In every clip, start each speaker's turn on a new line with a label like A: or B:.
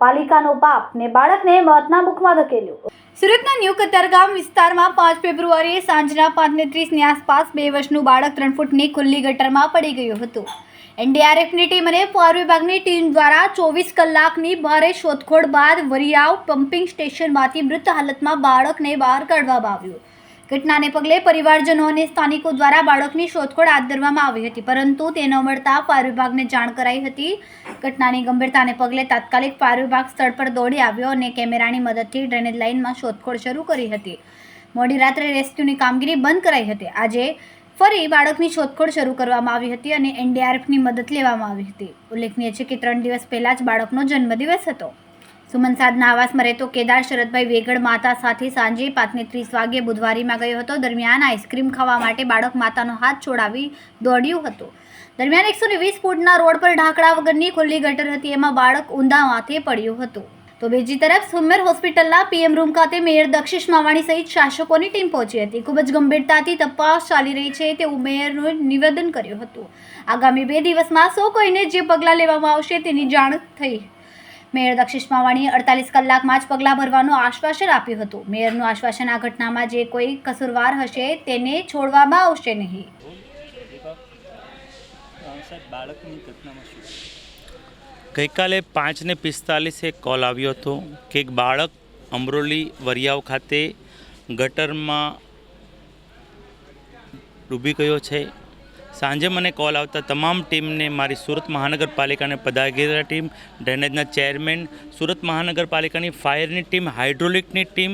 A: પાલિકાનો બાપ ને બાળકને મોતના મુખમાં ધકેલ્યો. સુરતના ન્યૂ કતારગામ વિસ્તારમાં પાંચ ફેબ્રુઆરીએ સાંજના પાંચને ત્રીસની આસપાસ બે વર્ષનું બાળક ત્રણ ફૂટની ખુલ્લી ગટરમાં પડી ગયું હતું. એનડીઆરએફની ટીમ અને ફાયર વિભાગની ટીમ દ્વારા ચોવીસ કલાકની ભારે શોધખોળ બાદ વરિયાવ પમ્પિંગ સ્ટેશનમાંથી મૃત હાલતમાં બાળકને બહાર કાઢવામાં આવ્યું. ઘટનાને પગલે પરિવારજનો અને સ્થાનિકો દ્વારા બાળકની શોધખોળ હાથ ધરવામાં આવી હતી, પરંતુ તે ન મળતા ફાયર વિભાગને જાણ કરાઈ હતી. ઘટનાની ગંભીરતાને પગલે તાત્કાલિક ફાયર વિભાગ સ્થળ પર દોડી આવ્યો અને કેમેરાની મદદથી ડ્રેનેજ લાઇનમાં શોધખોળ શરૂ કરી હતી. મોડી રાત્રે રેસ્ક્યુની કામગીરી બંધ કરાઈ હતી. આજે ફરી બાળકની શોધખોળ શરૂ કરવામાં આવી હતી અને એનડીઆરએફની મદદ લેવામાં આવી હતી. ઉલ્લેખનીય છે કે ત્રણ દિવસ પહેલાં જ બાળકનો જન્મદિવસ હતો. સુમન સાદના આવાસમાં રહેતો કેદાર શરદભાઈ વેગડ માતા સાથે સાંજે પાંચને ત્રીસ વાગ્યે બુધવારીમાં ગયો હતો. દરમિયાન આઈસ્ક્રીમ ખાવા માટે બાળક માતાનો હાથ છોડાવી દોડ્યું હતું. દરમિયાન એકસો વીસ ફૂટના રોડ પર ઢાંકડા વગરની ખુલ્લી ગટર હતી. એમાં બાળક ઊંધા માથે પડ્યું હતું. તો બીજી તરફ સુમેર હોસ્પિટલના પીએમ રૂમ ખાતે મેયર દક્ષિશ માવાણી સહિત શાસકોની ટીમ પહોંચી હતી. ખૂબ જ ગંભીરતાથી તપાસ ચાલી રહી છે તેવું મેયરનું નિવેદન કર્યું હતું. આગામી બે દિવસમાં સૌ કોઈને જે પગલાં લેવામાં આવશે તેની જાણ થઈ મેયર દક્ષિશ માવાણીએ અડતાલીસ કલાકમાં જ પગલાં ભરવાનું આશ્વાસન આપ્યું હતું. મેયરનું આશ્વાસન આ ઘટનામાં જે કોઈ કસૂરવાર હશે તેને છોડવામાં આવશે નહીં.
B: ગઈકાલે પાંચને પિસ્તાલીસે કોલ આવ્યો હતો કે એક બાળક અમરોલી વરિયાવ ખાતે ગટરમાં ડૂબી ગયો છે. સાંજે મને કોલ આવતા તમામ ટીમને મારી સુરત મહાનગરપાલિકાની પદાગીરા ટીમ, ડ્રેનેજના ચેરમેન, સુરત મહાનગરપાલિકાની ફાયરની ટીમ, હાઇડ્રોલિકની ટીમ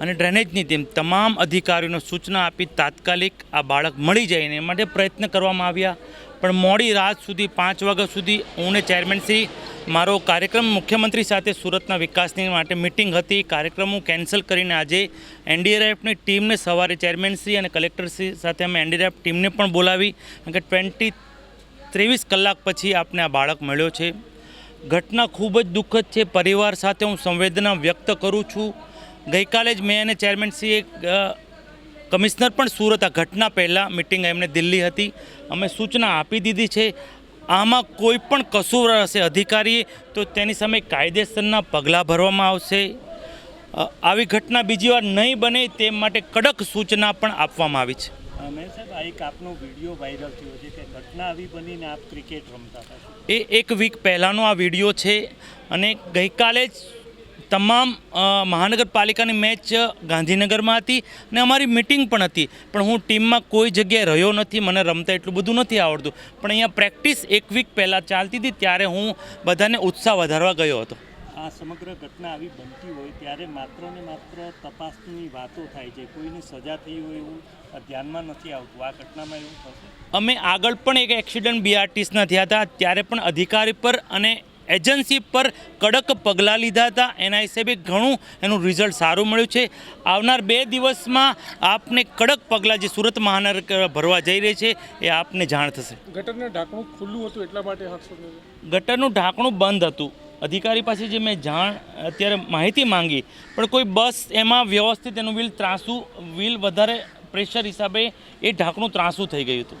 B: અને ડ્રેનેજની ટીમ તમામ અધિકારીઓને સૂચના આપી તાત્કાલિક આ બાળક મળી જાય એ માટે પ્રયત્ન કરવામાં આવ્યા. પણ મોડી રાત સુધી, પાંચ વાગ્યા સુધી, હું ચેરમેન શ્રી મારો કાર્યક્રમ મુખ્યમંત્રી સાથે સુરતના વિકાસની માટે મિટિંગ હતી. કાર્યક્રમ હું કેન્સલ કરીને આજે એનડીઆરએફની ટીમને સવારે ચેરમેનશ્રી અને કલેક્ટરશ્રી સાથે અમે એનડીઆરએફ ટીમને પણ બોલાવી. કારણ કે ટ્વેન્ટી ત્રેવીસ કલાક પછી આપને આ બાળક મળ્યો છે. ઘટના ખૂબ જ દુઃખદ છે. પરિવાર સાથે હું સંવેદના વ્યક્ત કરું છું. ગઈકાલે જ મેં અને ચેરમેનશ્રીએ કમિશનર પણ સુરત આ ઘટના પહેલાં મિટિંગ એમને દિલ્હી હતી. અમે સૂચના આપી દીધી છે. આમાં કોઈ પણ કસૂર હશે અધિકારીએ તો તેની સામે કાયદેસરના પગલાં ભરવામાં આવશે. આવી ઘટના બીજી વાર નહીં બને તે માટે કડક સૂચના પણ આપવામાં આવી છે.
C: સાહેબ આ એક આપનો વીડિયો વાયરલ થયો છે કે ઘટના આવી બનીને આપ ક્રિકેટ રમતા હતા.
B: એ એક વીક પહેલાંનો આ વીડિયો છે અને ગઈકાલે જ તમામ મહાનગરપાલિકાની મેચ ગાંધીનગરમાં હતી અને અમારી મિટિંગ પણ હતી. પણ હું ટીમમાં કોઈ જગ્યાએ રહ્યો નથી મને રમતા એટલું બધું નથી આવડતું. પણ અહીંયા પ્રેક્ટિસ એક વીક પહેલાં ચાલતી હતી ત્યારે હું બધાને ઉત્સાહ વધારવા ગયો હતો.
C: આ સમગ્ર ઘટના આવી બનતી હોય ત્યારે માત્ર ને માત્ર તપાસની વાતો થાય છે. કોઈને સજા થઈ હોય એવું ધ્યાનમાં નથી આવતું. આ ઘટનામાં એવું થશે?
B: અમે આગળ પણ એક એક્સિડન્ટ બીઆરટીસના થયા હતા ત્યારે પણ અધિકારી પર અને એજન્સી પર કડક પગલાં લીધા હતા. એના હિસાબે ઘણું એનું રિઝલ્ટ સારું મળ્યું છે. આવનાર બે દિવસમાં આપને કડક પગલાં જે સુરત મહાનગર ભરવા જઈ રહી છે એ આપને જાણ થશે.
D: ગટરનું ઢાંકણું ખુલ્લું હતું એટલા માટે
B: ગટરનું ઢાંકણું બંધ હતું. અધિકારી પાસે જે મેં જાણ અત્યારે માહિતી માંગી પણ કોઈ બસ એમાં વ્યવસ્થિત એનું વ્હીલ ત્રાસું વ્હીલ વધારે પ્રેશર હિસાબે એ ઢાંકણું ત્રાસું થઈ ગયું હતું.